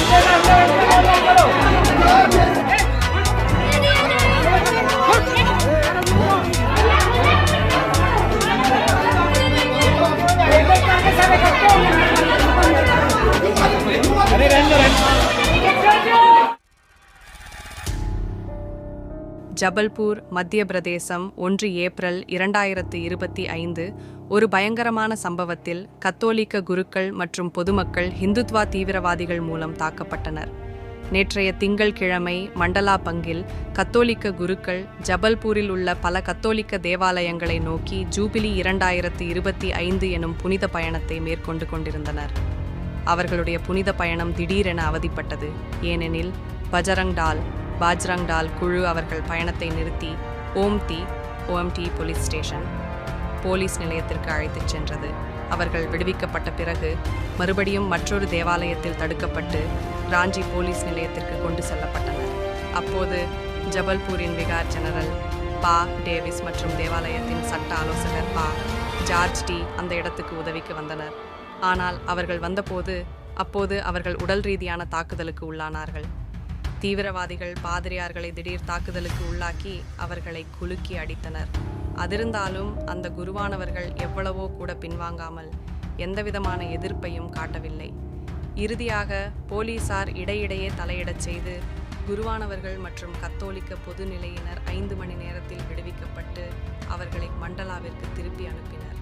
Yeah. Jabalpur மத்திய பிரதேசம் ஒன்று April இரண்டாயிரத்து இருபத்தி ஐந்து ஒரு பயங்கரமான சம்பவத்தில் கத்தோலிக்க குருக்கள் மற்றும் பொதுமக்கள் ஹிந்துத்வா தீவிரவாதிகள் மூலம் தாக்கப்பட்டனர். நேற்றைய திங்கள் கிழமை மண்டலா பங்கில் கத்தோலிக்க குருக்கள் ஜபல்பூரில் உள்ள பல கத்தோலிக்க தேவாலயங்களை நோக்கி ஜூபிலி இரண்டாயிரத்து இருபத்தி ஐந்து எனும் புனித பயணத்தை மேற்கொண்டு கொண்டிருந்தனர். அவர்களுடைய புனித பயணம் திடீரென அவதிப்பட்டது. ஏனெனில் பஜரங் டால் பாஜ்ரங் டால் குழு அவர்கள் பயணத்தை நிறுத்தி ஓம்தி ஓஎம்டி போலீஸ் ஸ்டேஷன் போலீஸ் நிலையத்திற்கு அழைத்துச் சென்றது. அவர்கள் விடுவிக்கப்பட்ட பிறகு மறுபடியும் மற்றொரு தேவாலயத்தில் தடுக்கப்பட்டு ராஞ்சி போலீஸ் நிலையத்திற்கு கொண்டு செல்லப்பட்டனர். அப்போது ஜபல்பூரின் விகார் ஜெனரல் பா. டேவிஸ் மற்றும் தேவாலயத்தின் சட்ட ஆலோசகர் பா. George D. அந்த இடத்துக்கு உதவிக்கு வந்தனர். ஆனால் அவர்கள் வந்தபோது அப்போது அவர்கள் உடல் ரீதியான தாக்குதலுக்கு உள்ளானார்கள். தீவிரவாதிகள் பாதிரியார்களை திடீர் தாக்குதலுக்கு உள்ளாக்கி அவர்களை குலுக்கி அடித்தனர். அதிருந்தாலும் அந்த குருவானவர்கள் எவ்வளவோ கூட பின்வாங்காமல் எந்தவிதமான எதிர்ப்பையும் காட்டவில்லை. இறுதியாக போலீசார் இடையிடையே தலையிடச் செய்து குருவானவர்கள் மற்றும் கத்தோலிக்க பொதுநிலையினர் ஐந்து மணி நேரத்தில் விடுவிக்கப்பட்டு அவர்களை மண்டலாவிற்கு திருப்பி அனுப்பினர்.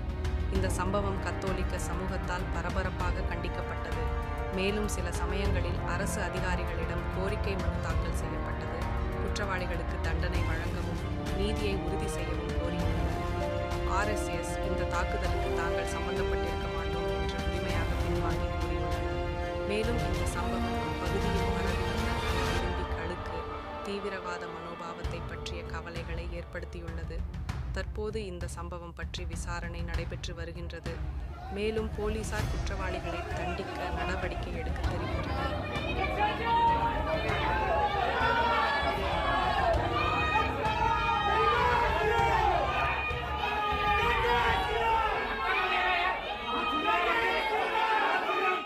இந்த சம்பவம் கத்தோலிக்க சமூகத்தால் பரபரப்பாக கண்டிக்கப்பட்டது. மேலும் சில சமயங்களில் அரசு அதிகாரிகளிடம் கோரிக்கை மனு தாக்கல் செய்யப்பட்டது. குற்றவாளிகளுக்கு தண்டனை வழங்கவும் நீதியை உறுதி செய்யவும் கோரியுள்ளனர். ஆர்எஸ்எஸ் இந்த தாக்குதலுக்கு தாங்கள் சம்பந்தப்பட்டிருக்க மாட்டோம் என்று உரிமையாக பின்வாங்கி கூறியுள்ளனர். மேலும் இந்த சம்பவம் அப்பகுதியில் பரவி கழுக்கு தீவிரவாத மனோபாவத்தை பற்றிய கவலைகளை ஏற்படுத்தியுள்ளது. தற்போது இந்த சம்பவம் பற்றி விசாரணை நடைபெற்று வருகின்றது. மேலும் போலீசார் குற்றவாளிகளை தண்டிக்க நடவடிக்கை எடுக்க தெரிகிறது.